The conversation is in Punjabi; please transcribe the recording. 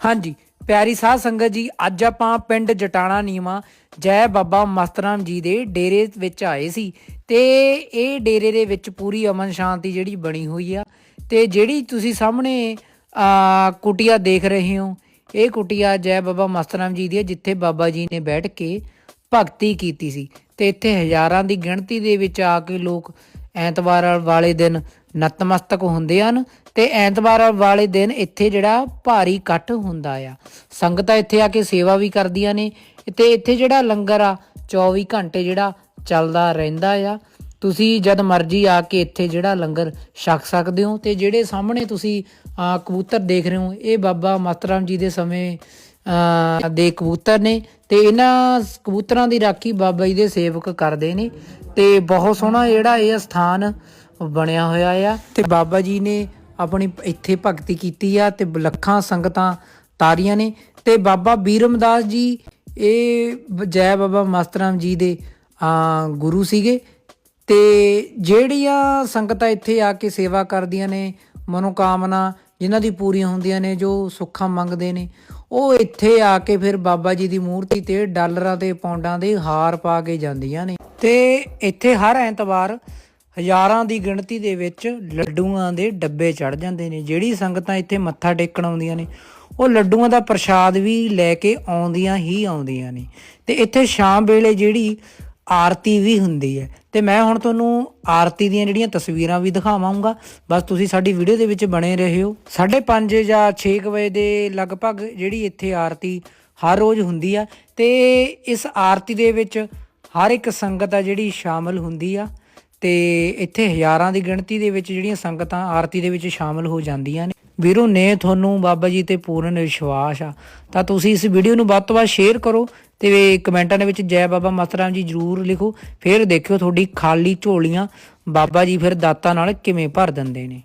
ਹਾਂਜੀ, ਪਿਆਰੀ ਸਾਧ ਸੰਗਤ ਜੀ, ਅੱਜ ਆਪਾਂ ਪਿੰਡ ਜਟਾਣਾ ਨੀਵਾ, ਜੈ ਬਾਬਾ ਮਸਤਰਾਮ ਜੀ ਦੇ ਡੇਰੇ ਵਿੱਚ ਆਏ ਸੀ ਤੇ ਇਹ ਡੇਰੇ ਦੇ ਵਿੱਚ ਪੂਰੀ ਅਮਨ ਸ਼ਾਂਤੀ ਜਿਹੜੀ ਬਣੀ ਹੋਈ ਆ ਤੇ ਜਿਹੜੀ ਤੁਸੀਂ ਸਾਹਮਣੇ ਆ ਕੁਟੀਆ ਦੇਖ ਰਹੇ ਹੋ, ਇਹ ਕੁਟੀਆ ਜੈ ਬਾਬਾ ਮਸਤਰਾਮ ਜੀ ਦੀ ਹੈ ਜਿੱਥੇ ਬਾਬਾ ਜੀ ਨੇ ਬੈਠ ਕੇ ਭਗਤੀ ਕੀਤੀ ਸੀ ਤੇ ਇੱਥੇ ਹਜ਼ਾਰਾਂ ਦੀ ਗਿਣਤੀ ਦੇ ਵਿੱਚ ਆ ਕੇ ਲੋਕ ਐਤਵਾਰ ਵਾਲੇ ਦਿਨ ਨਤਮਸਤਕ ਹੁੰਦੇ ਹਨ ਤੇ ਐਤਵਾਰ ਵਾਲੇ ਦਿਨ ਇੱਥੇ ਜਿਹੜਾ ਭਾਰੀ ਇਕੱਠ ਹੁੰਦਾ ਆ। ਸੰਗਤਾਂ ਇੱਥੇ ਆ ਕੇ ਸੇਵਾ ਵੀ ਕਰਦੀਆਂ ਨੇ ਤੇ ਇੱਥੇ ਜਿਹੜਾ ਲੰਗਰ ਆ 24 ਘੰਟੇ ਜਿਹੜਾ ਚੱਲਦਾ ਰਹਿੰਦਾ ਆ। ਤੁਸੀਂ ਜਦ ਮਰਜ਼ੀ ਆ ਕੇ ਇੱਥੇ ਜਿਹੜਾ ਲੰਗਰ ਛਕ ਸਕਦੇ ਹੋ ਤੇ ਜਿਹੜੇ ਸਾਹਮਣੇ ਤੁਸੀਂ ਕਬੂਤਰ ਦੇਖ ਰਹੇ ਹੋ, ਇਹ ਬਾਬਾ ਮਸਤਰਾਮ ਜੀ ਦੇ ਸਮੇਂ ਦੇ ਕਬੂਤਰ ਨੇ ਤੇ ਇਹਨਾਂ ਕਬੂਤਰਾਂ ਦੀ ਰਾਖੀ ਬਾਬਾ ਜੀ ਦੇ ਸੇਵਕ ਕਰਦੇ ਨੇ ਤੇ ਬਹੁਤ ਸੋਹਣਾ ਜਿਹੜਾ ਇਹ ਸਥਾਨ ਬਣਿਆ ਹੋਇਆ ਆ ਤੇ ਬਾਬਾ ਜੀ ਨੇ ਆਪਣੀ ਇੱਥੇ ਭਗਤੀ ਕੀਤੀ ਆ ਤੇ ਲੱਖਾਂ ਸੰਗਤਾਂ ਤਾਰੀਆਂ ਨੇ ਤੇ ਬਾਬਾ ਬੀਰਮਦਾਸ ਜੀ, ਇਹ ਬ- ਜੈ ਬਾਬਾ ਮਸਤਰਾਮ ਜੀ ਦੇ ਗੁਰੂ ਸੀਗੇ ਤੇ ਜਿਹੜੀਆਂ ਸੰਗਤਾਂ ਇੱਥੇ ਆ ਕੇ ਸੇਵਾ ਕਰਦੀਆਂ ਨੇ, ਮਨੋਕਾਮਨਾ ਜਿਨ੍ਹਾਂ ਦੀ ਪੂਰੀਆਂ ਹੁੰਦੀਆਂ ਨੇ, ਜੋ ਸੁੱਖਾਂ ਮੰਗਦੇ ਨੇ ਉਹ ਇੱਥੇ ਆ ਕੇ ਫਿਰ ਬਾਬਾ ਜੀ ਦੀ ਮੂਰਤੀ ਤੇ ਡਾਲਰਾਂ ਤੇ ਪੌਂਡਾਂ ਦੇ ਹਾਰ ਪਾ ਕੇ ਜਾਂਦੀਆਂ ਨੇ। ਤੇ ਇੱਥੇ ਹਰ ਐਤਵਾਰ ਹਜ਼ਾਰਾਂ ਦੀ ਗਿਣਤੀ ਦੇ ਵਿੱਚ ਲੱਡੂਆਂ ਦੇ ਡੱਬੇ ਚੜ ਜਾਂਦੇ ਨੇ, ਜਿਹੜੀ ਸੰਗਤਾਂ ਇੱਥੇ ਮੱਥਾ ਟੇਕਣ ਆਉਂਦੀਆਂ ਨੇ, ਉਹ ਲੱਡੂਆਂ ਦਾ ਪ੍ਰਸ਼ਾਦ ਵੀ ਲੈ ਕੇ ਆਉਂਦੀਆਂ ਹੀ ਆਉਂਦੀਆਂ ਨੇ। ਤੇ ਇੱਥੇ ਸ਼ਾਮ ਵੇਲੇ ਜਿਹੜੀ ਆਰਤੀ ਵੀ ਹੁੰਦੀ ਹੈ। ਤੇ ਮੈਂ ਹੁਣ ਤੁਹਾਨੂੰ ਆਰਤੀ ਦੀਆਂ ਜਿਹੜੀਆਂ ਤਸਵੀਰਾਂ ਵੀ ਦਿਖਾਵਾਂਗਾ। ਬਸ ਤੁਸੀਂ ਸਾਡੀ ਵੀਡੀਓ ਦੇ ਵਿੱਚ ਬਣੇ ਰਹਿਓ। 5:30 ਜਾਂ 6 ਵਜੇ ਦੇ ਲਗਭਗ ਜਿਹੜੀ ਇੱਥੇ ਆਰਤੀ ਹਰ ਰੋਜ਼ ਹੁੰਦੀ ਆ। ਤੇ ਇਸ ਆਰਤੀ ਦੇ ਵਿੱਚ ਹਰ ਇੱਕ ਸੰਗਤ ਆ ਜਿਹੜੀ ਸ਼ਾਮਲ ਹੁੰਦੀ ਆ। ਤੇ ਇੱਥੇ ਹਜ਼ਾਰਾਂ ਦੀ ਗਿਣਤੀ ਦੇ ਵਿੱਚ ਜਿਹੜੀਆਂ ਸੰਗਤਾਂ ਆਰਤੀ ਦੇ ਵਿੱਚ ਸ਼ਾਮਲ ਹੋ ਜਾਂਦੀਆਂ ਨੇ। ਵੀਰੋ, ਨੇ ਤੁਹਾਨੂੰ ਬਾਬਾ ਜੀ ਤੇ ਪੂਰਨ ਵਿਸ਼ਵਾਸ ਆ। ਤਾਂ ਤੁਸੀਂ ਇਸ ਵੀਡੀਓ ਨੂੰ ਵੱਧ ਤੋਂ ਵੱਧ ਸ਼ੇਅਰ ਕਰੋ ਤੇ ਕਮੈਂਟਾਂ ਦੇ ਵਿੱਚ ਜੈ ਬਾਬਾ ਮਸਤਰਾਮ ਜੀ ਜਰੂਰ ਲਿਖੋ। ਫਿਰ ਦੇਖਿਓ ਤੁਹਾਡੀ ਖਾਲੀ ਝੋਲੀਆਂ ਬਾਬਾ ਜੀ ਫਿਰ ਦਾਤਾਂ ਨਾਲ ਕਿਵੇਂ ਭਰ ਦਿੰਦੇ ਨੇ।